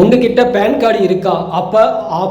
உங்ககிட்ட pan card இருக்கா? அப்போ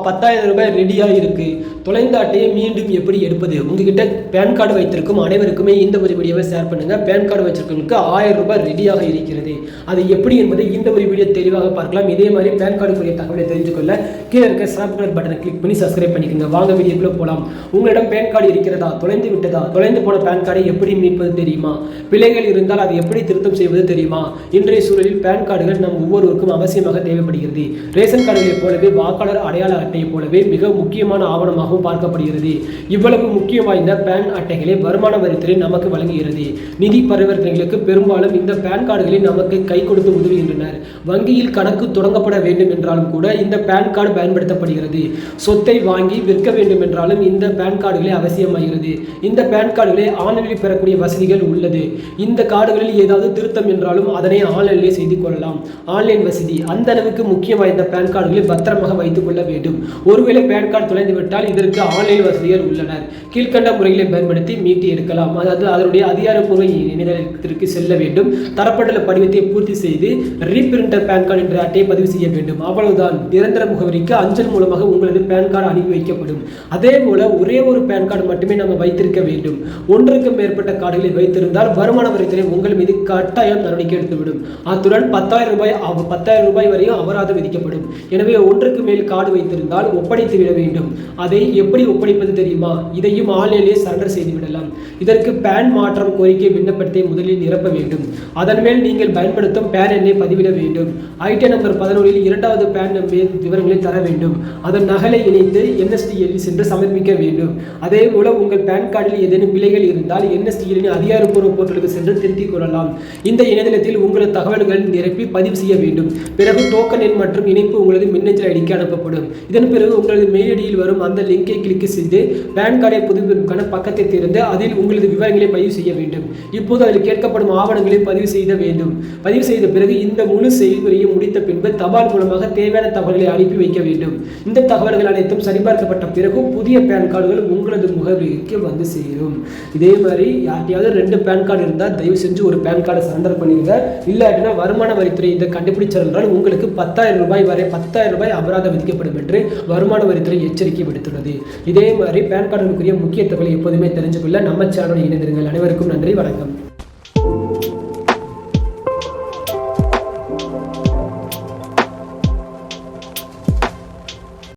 பத்தாயிரம் ரூபாய் ரெடியாக இருக்குது தொலைந்த அட்டையை மீண்டும் எப்படி எடுப்பது? உங்ககிட்ட பேன் கார்டு வைத்திருக்கும் அனைவருக்குமே இந்த ஒரு வீடியோவை ஷேர் பண்ணுங்கள் பேன் கார்டு வச்சிருக்கவங்களுக்கு ஆயிரம் ரூபாய் ரெடியாக இருக்கிறது. அது எப்படி என்பதை இந்த ஒரு வீடியோ தெளிவாக பார்க்கலாம். இதே மாதிரி பேன் கார்டுக்குரிய தகவலை தெரிஞ்சுக்கொள்ள கீழே இருக்க சப்ஸ்கிரைப் பட்டனை கிளிக் பண்ணி சப்ஸ்கிரைப் பண்ணிக்கோங்க. வாங்க வீடியோக்குள்ளே போகலாம் உங்களிடம் பேன் கார்டு இருக்கிறதா? தொலைந்து விட்டதா? தொலைந்து போன பேன் கார்டை எப்படி மீட்பது தெரியுமா? பிழைகள் இருந்தால் அதை எப்படி திருத்தம் செய்வது தெரியுமா? இன்றைய சூழலில் பேன் கார்டுகள் நம் ஒவ்வொருவருக்கும் அவசியமாக தேவைப்படுகிறது. ரேஷன் கார்டுகளைப் போலவே வாக்காளர் அடையாள அட்டையைப் போலவே மிக முக்கியமான ஆவணமாகவும் பார்க்கப்படுகிறது. இவ்வளவு முக்கியம் வாய்ந்த பேன் அட்டைகளை வருமான வரித்துறை நமக்கு வழங்குகிறது. நிதி பரிவர்த்தனைகளுக்கு பெரும்பாலும் இந்த பேன் கார்டுகளை நமக்கு கை கொடுத்து உதவுகின்றனர். வங்கியில் கணக்கு தொடங்கப்பட வேண்டும் என்றாலும் கூட இந்த பேன் கார்டு பயன்படுத்தப்படுகிறது. சொத்தை வாங்கி விற்க வேண்டும் என்றாலும் இந்த பேன் கார்டுகளே அவசியமாகிறது. இந்த பேன் கார்டுகளை ஆன்லைனில் பெறக்கூடிய வசதிகள் உள்ளது. இந்த கார்டுகளில் ஏதாவது திருத்தம் என்றாலும் அதனை ஆன்லைனிலே செய்து கொள்ளலாம். ஆன்லைன் வசதி அந்த அளவுக்கு முக்கியம் வாய்ந்த பேன் கார்டுகளை பத்திரமாக வைத்துக் கொள்ள வேண்டும். ஒருவேளை பேன் கார்டு தொலைந்து விட்டால் இதற்கு ஆன்லைன் வசதிகள் உள்ளனர். கீழ்கண்ட முறைகளை பயன்படுத்தி மீட்டி எடுக்கலாம். அதாவது அதனுடைய அதிகாரப்பூர்வ இணையதளத்திற்கு செல்ல வேண்டும். தரப்பட்டுள்ள படிவத்தை பூர்த்தி செய்து ரீபிரிண்டர் பேன் கார்டு என்ற அட்டையை பதிவு செய்ய வேண்டும். அவ்வளவுதான். நிரந்தர முகவரிக்கு அஞ்சல் மூலமாக உங்களது பேன் கார்டு அனுப்பி வைக்கப்படும். அதே போல ஒரே ஒரு பேன் கார்டு மட்டுமே நம்ம வைத்திருக்க வேண்டும். ஒன்றுக்கு மேற்பட்ட கார்டுகளை வைத்திருந்தால் வருமான வரித்துறை உங்கள் மீது கட்டாயம் நடவடிக்கை எடுத்துவிடும். அத்துடன் பத்தாயிரம் ரூபாய் பத்தாயிரம் ரூபாய் வரையும் அபராதம் விதிக்கப்படும். எனவே ஒன்றுக்கு மேல் கார்டு வைத்திருந்தால் ஒப்படைத்து விட வேண்டும். அதை எப்படி ஒப்படைப்பது தெரியுமா? இதையும் ஆன்லைனிலே சரண்டர் செய்து விடலாம். இதற்கு பேன் மாற்றம் கோரிக்கை விண்ணப்பத்தை முதலில் நிரப்ப வேண்டும். அதன் மேல் நீங்கள் பயன்படுத்தும் பேன் எண்ணை பதிவிட வேண்டும். ஐடி நம்பர் பதினோரில் இரண்டாவது பேன் நம்பர் விவரங்களை தர வேண்டும். அதன் நகலை இணைத்து என்எஸ்டிஎல் சென்று சமர்ப்பிக்க வேண்டும். அதே போல உங்கள் பேன் கார்டில் ஏதேனும் பிழைகள் இருந்தால் என்எஸ்டிஎல்லின் அதிகாரப்பூர்வ போர்ட்டலுக்கு சென்று திருத்திக் கொள்ளலாம். இந்த இணையதளத்தில் உங்களது தகவல்கள் நிரப்பி பதிவு செய்ய வேண்டும். பிறகு டோக்கன் எண் மற்றும் இணைப்பு உங்களது மின்னஞ்சல் ஐடிக்கு அனுப்பப்படும். இதன் பிறகு உங்களது மெயில் ஐடியில் வரும் அந்த லிங்கை கிளிக் செய்து பேன் கார்டை புதுப்பிப்புக்கான பக்கத்தை திறந்து அதில் உங்களது விவரங்களை பதிவு செய்ய வேண்டும். இப்போது அதில் கேட்கப்படும் ஆவணங்களை பதிவு செய்ய வேண்டும். பதிவு செய்த பிறகு இந்த முழு செயல்முறையை முடித்த பின்பு தபால் மூலமாக தேவையான தகவல்களை அனுப்பி வைக்க வேண்டும். இந்த தகவல்கள் அனைத்தும் சரிபார்க்கப்பட்ட பிறகு புதிய பேன் கார்டுகள் உங்களது முகவரிக்கு வந்து சேரும். இதே மாதிரி யார்ட்டையாவது ரெண்டு பேன் கார்டு இருந்தால் தயவு செஞ்சு ஒரு பேன் கார்டை சரண்டர் பண்ணிடுங்க இல்லாட்டினா வருமான வரித்துறை இதை கண்டுபிடிச்சிருந்தால் உங்களுக்கு பத்தாயிரம் ரூபாய் வரை பத்தாயிரம் ரூபாய் அபராதம் விதிக்கப்படும் என்று வருமான வரித்துறை எச்சரிக்கை விடுத்துள்ளது. இதே மாதிரி பேன் கார்டுகளுக்குரிய முக்கிய தகவலை எப்போதுமே தெரிஞ்சுக்கொள்ள நம்ம சேனல் இணைந்திருங்கள். அனைவருக்கும் நன்றி வணக்கம்.